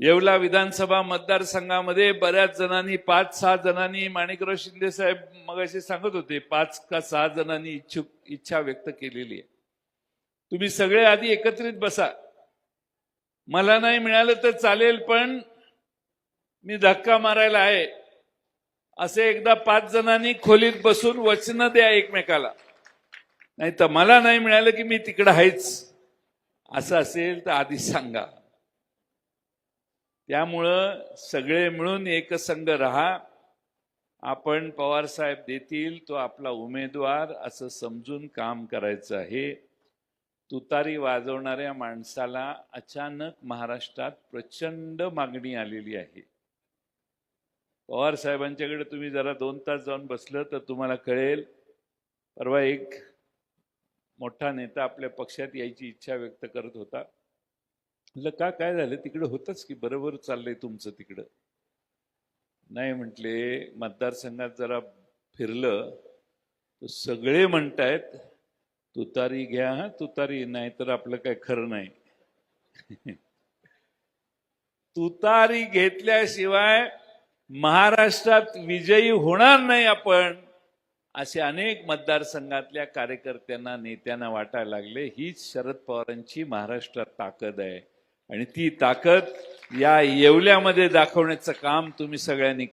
येवला विधानसभा मतदारसंघामध्ये बऱ्याच जणांनी पाच सहा जणांनी माणिकराव शिंदे साहेब मगाशी सांगत होते पाच का सहा जणांनी इच्छुक इच्छा व्यक्त केलेली आहे. तुम्ही सगळे आधी एकत्रित बसा. मला नाही मिळालं तर चालेल पण मी धक्का मारायला आहे. असे एकदा पाच जणांनी खोलीत बसून वचनं द्या एकमेकाला. नाही तर मला नाही मिळालं की मी तिकडं आहेच. असं असेल तर आधी सांगा. त्यामुळं सगळे मिळून एकसंघ राहा. आपण पवार साहेब देतील तो आपला उमेदवार असं समजून काम करायचं आहे. तुतारी वाजवणाऱ्या माणसाला अचानक महाराष्ट्रात प्रचंड मागणी आलेली आहे. पवार साहेबांच्याकडे तुम्ही जरा दोन तास जाऊन बसलं तर तुम्हाला कळेल. परवा एक मोठा नेता आपल्या पक्षात यायची इच्छा व्यक्त करत होता. म्हटलं का काय झालं? तिकडं होतंच की बरोबर चाललंय तुमचं तिकडं. नाही म्हटले मतदारसंघात जरा फिरलं तर सगळे म्हणतायत तुतारी घ्या हा तुतारी नाही तर आपलं काय खरं नाही. तुतारी घेतल्याशिवाय महाराष्ट्रात विजयी होणार नाही आपण. असे अनेक मतदारसंघातल्या कार्यकर्त्यांना नेत्यांना वाटायला लागले हीच शरद पवारांची महाराष्ट्रात ताकद आहे. आणि ती ताकद या येवल्यामध्ये दाखवण्याचं काम तुम्ही सगळ्यांनी